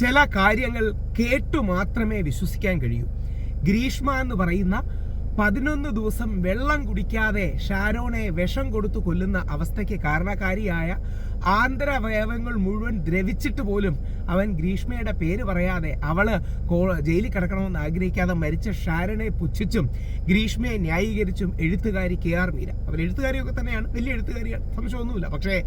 ചില കാര്യങ്ങൾ കേട്ടു മാത്രമേ വിശ്വസിക്കാൻ കഴിയൂ. ഗ്രീഷ്മ എന്ന് പറയുന്ന പതിനൊന്ന് ദിവസം വെള്ളം കുടിക്കാതെ ഷാരോണെ വിഷം കൊടുത്തു കൊല്ലുന്ന അവസ്ഥയ്ക്ക് കാരണക്കാരിയായ ആന്തരവയവങ്ങൾ മുഴുവൻ ദ്രവിച്ചിട്ട് പോലും അവൻ ഗ്രീഷ്മയുടെ പേര് പറയാതെ അവൾ ജയിലിൽ കിടക്കണമെന്ന് ആഗ്രഹിക്കാതെ മരിച്ച ഷാരനെ പുച്ഛിച്ചും ഗ്രീഷ്മയെ ന്യായീകരിച്ചും എഴുത്തുകാരി കെ ആർ മീര. അവർ എഴുത്തുകാരിയൊക്കെ തന്നെയാണ്. വലിയ എഴുത്തുകാരിയാണ്. സംശയമൊന്നുമില്ല. പക്ഷേ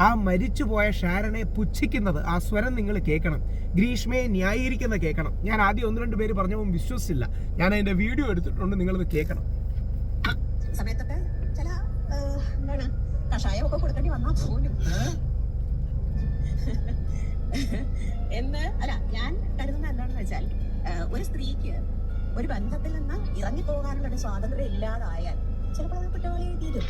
ആ മരിച്ചുപോയ ഷാരനെ പുച്ഛിക്കുന്നത് ആ സ്വരം നിങ്ങൾ കേൾക്കണം. ഗ്രീഷ്മയെ ന്യായീകരിക്കുന്നത് കേൾക്കണം. ഞാൻ ആദ്യം ഒന്ന് രണ്ട് പേര് പറഞ്ഞപ്പോൾ വിശ്വസിച്ചില്ല. ഞാൻ അതിന്റെ വീഡിയോ എടുത്തിട്ടുണ്ട്. നിങ്ങളത് കേൾക്കണം. സമയത്തൊക്കെ ചില എന്താണ് കഷായമൊക്കെ കൊടുക്കേണ്ടി വന്നാ പോലും. എന്ന് അല്ല ഞാൻ കരുതുന്ന എന്താണെന്ന് വെച്ചാൽ ഒരു സ്ത്രീക്ക് ഒരു ബന്ധത്തിൽ നിന്ന് ഇറങ്ങിപ്പോകാനുള്ള ഒരു സ്വാതന്ത്ര്യം ഇല്ലാതായാൽ ചിലപ്പോൾ അത് കുറ്റവാളി തീരും.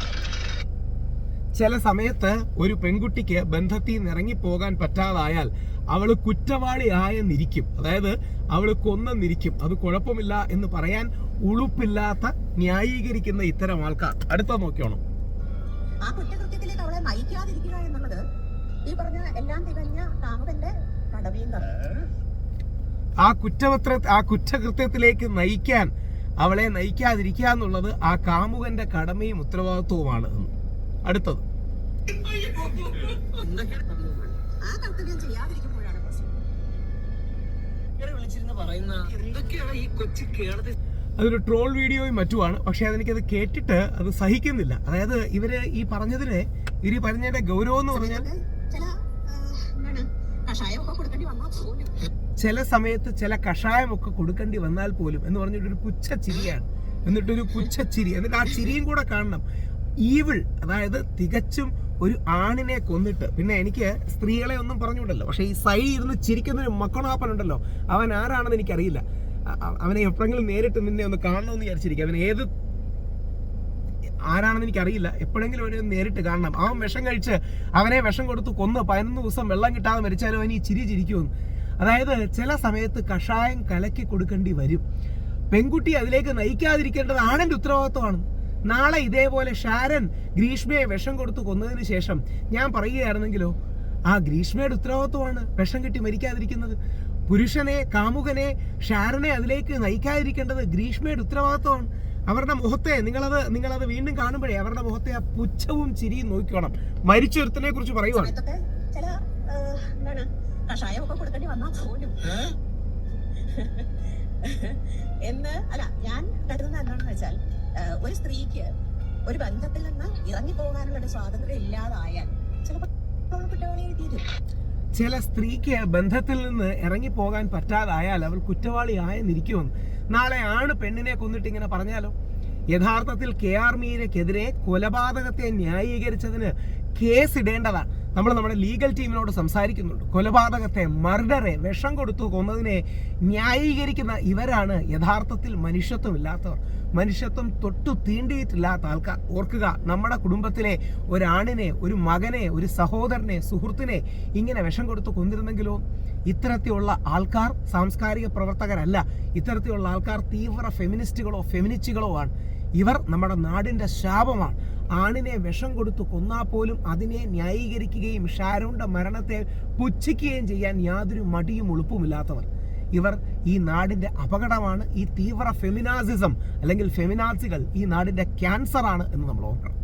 ചില സമയത്ത് ഒരു പെൺകുട്ടിക്ക് ബന്ധത്തിൽ നിന്ന് ഇറങ്ങിപ്പോകാൻ പറ്റാതായാൽ അവൾ കുറ്റവാളി ആയെന്നിരിക്കും അതായത് അവൾ കൊന്നെന്നിരിക്കും. അത് കുഴപ്പമില്ല എന്ന് പറയാൻ ഉളുപ്പില്ലാത്ത ന്യായീകരിക്കുന്ന ഇത്തരം ആൾക്കാർ. അടുത്ത നോക്കിയോണം. ആ കുറ്റകൃത്യത്തിലേക്ക് അവളെ നയിക്കാതിരിക്കുക എന്നുള്ളത് ഈ പറഞ്ഞ എല്ലാം തികഞ്ഞ കാമുകന്റെ കടമയും ആ കുറ്റപത്ര ആ കുറ്റകൃത്യത്തിലേക്ക് നയിക്കാൻ അവളെ നയിക്കാതിരിക്കുക എന്നുള്ളത് ആ കാമുകന്റെ കടമയും ഉത്തരവാദിത്വവുമാണ്. അടുത്തത്. ആ കർത്തവ്യം ചെയ്യാതിരിക്കുമ്പോഴാണ് പ്രശ്നം. ഇങ്ങനെ വിളിച്ചിരുന്ന് പറയുന്ന എന്തൊക്കെയാണ് ഈ കൊച്ചു കേരളത്തിൽ അതൊരു ട്രോൾ വീഡിയോയും മറ്റുമാണ്. പക്ഷേ അതെനിക്കത് കേട്ടിട്ട് അത് സഹിക്കുന്നില്ല. അതായത് ഇവർ ഈ പറഞ്ഞതിനെ ഇവർ പറഞ്ഞതിന്റെ ഗൗരവം എന്ന് പറഞ്ഞാൽ ചില സമയത്ത് ചില കഷായമൊക്കെ കൊടുക്കേണ്ടി വന്നാൽ പോലും എന്ന് പറഞ്ഞിട്ടൊരു പുച്ഛ ചിരിയാണ് എന്നിട്ടൊരു പുച്ഛ ചിരി എന്നിട്ട് ആ ചിരിയും കൂടെ കാണണം. ഈവിൾ അതായത് തികച്ചും ഒരു ആണിനെ കൊന്നിട്ട്. പിന്നെ എനിക്ക് സ്ത്രീകളെ ഒന്നും പറഞ്ഞുവിടല്ലോ പക്ഷെ ഈ സൈ ഇരുന്ന് ചിരിക്കുന്ന ഒരു മക്കണാപ്പനുണ്ടല്ലോ. അവൻ ആരാണെന്ന് എനിക്കറിയില്ല. അവനെ എപ്പോഴെങ്കിലും നേരിട്ട് നിന്നെ ഒന്ന് കാണണമെന്ന് വിചാരിച്ചിരിക്കും. അവൻ ഏത് ആരാണെന്ന് എനിക്കറിയില്ല. എപ്പോഴെങ്കിലും അവനെ നേരിട്ട് കാണണം. അവൻ വിഷം കഴിച്ച് അവനെ വിഷം കൊടുത്ത് കൊന്ന് പതിനൊന്ന് ദിവസം വെള്ളം കിട്ടാതെ മരിച്ചാലും അവൻ ഈ ചിരി ചിരിക്കുമെന്ന്. അതായത് ചില സമയത്ത് കഷായം കലക്കി കൊടുക്കേണ്ടി വരും. പെൺകുട്ടി അതിലേക്ക് നയിക്കാതിരിക്കേണ്ടത് ആണെന്റെ ഉത്തരവാദിത്വമാണ്. നാളെ ഇതേപോലെ ഷാരൻ ഗ്രീഷ്മയെ വിഷം കൊടുത്ത് കൊന്നതിന് ശേഷം ഞാൻ പറയുകയായിരുന്നെങ്കിലോ ആ ഗ്രീഷ്മയുടെ ഉത്തരവാദിത്വമാണ് വിഷം കിട്ടി മരിക്കാതിരിക്കുന്നത്. പുരുഷനെ കാമുകനെ ഷാരനെ അതിലേക്ക് നയിക്കാതിരിക്കേണ്ടത് ഗ്രീഷ്മയുടെ ഉത്തരവാദിത്വമാണ്. അവരുടെ മുഖത്തെ നിങ്ങളത് നിങ്ങളത് വീണ്ടും കാണുമ്പോഴേ അവരുടെ മുഖത്തെ ആ പുച്ഛവും ചിരിയും നോക്കിക്കോണം. മരിച്ചൊരുത്തനെ കുറിച്ച് പറയുവാണ്. എന്ന് അല്ല ഞാൻ കരുതുന്ന എന്താണെന്ന് വെച്ചാൽ ഒരു സ്ത്രീക്ക് ഒരു ബന്ധത്തിൽ നിന്ന് ഇറങ്ങിപ്പോകാനുള്ള ഒരു സ്വാതന്ത്ര്യം ഇല്ലാതായാൽ ചില സ്ത്രീക്ക് ബന്ധത്തിൽ നിന്ന് ഇറങ്ങിപ്പോകാൻ പറ്റാതായാൽ അവൾ കുറ്റവാളിയായെന്നിരിക്കുമെന്ന്. നാളെ ആണ് പെണ്ണിനെ കൊന്നിട്ട് ഇങ്ങനെ പറഞ്ഞാലോ? യഥാർത്ഥത്തിൽ കെ ആർ മീനക്കെതിരെ കൊലപാതകത്തെ ന്യായീകരിച്ചതിന് കേസ് ഇടേണ്ടതാണ്. നമ്മൾ നമ്മുടെ ലീഗൽ ടീമിനോട് സംസാരിക്കുന്നുണ്ട്. കൊലപാതകത്തെ മർഡറെ വിഷം കൊടുത്തു കൊന്നതിനെ ന്യായീകരിക്കുന്ന ഇവരാണ് യഥാർത്ഥത്തിൽ മനുഷ്യത്വമില്ലാത്തവർ. മനുഷ്യത്വം തൊട്ടു തീണ്ടിയിട്ടില്ലാത്ത ആൾക്കാർ. ഓർക്കുക നമ്മുടെ കുടുംബത്തിലെ ഒരാണിനെ ഒരു മകനെ ഒരു സഹോദരനെ സുഹൃത്തിനെ ഇങ്ങനെ വിഷം കൊടുത്തു കൊന്നിരുന്നെങ്കിലോ ഇത്തരത്തിലുള്ള ആൾക്കാർ സാംസ്കാരിക പ്രവർത്തകരല്ല. ഇത്തരത്തിലുള്ള ആൾക്കാർ തീവ്ര ഫെമിനിസ്റ്റുകളോ ഫെമിനിസ്റ്റുകളോ ആണ്. ഇവർ നമ്മുടെ നാടിന്റെ ശാപമാണ്. ആണിനെ വിഷം കൊടുത്തു കൊന്നാൽ പോലും അതിനെ ന്യായീകരിക്കുകയും ഷാരോണിന്റെ മരണത്തെ പുച്ഛിക്കുകയും ചെയ്യാൻ യാതൊരു മടിയും ഉളുപ്പുമില്ലാത്തവർ. ഇവർ ഈ നാടിന്റെ അപകടമാണ് ഈ തീവ്ര ഫെമിനാസിസം അല്ലെങ്കിൽ ഫെമിനാസികൾ ഈ നാടിന്റെ ക്യാൻസറാണ് എന്ന് നമ്മൾ ഓർക്കണം.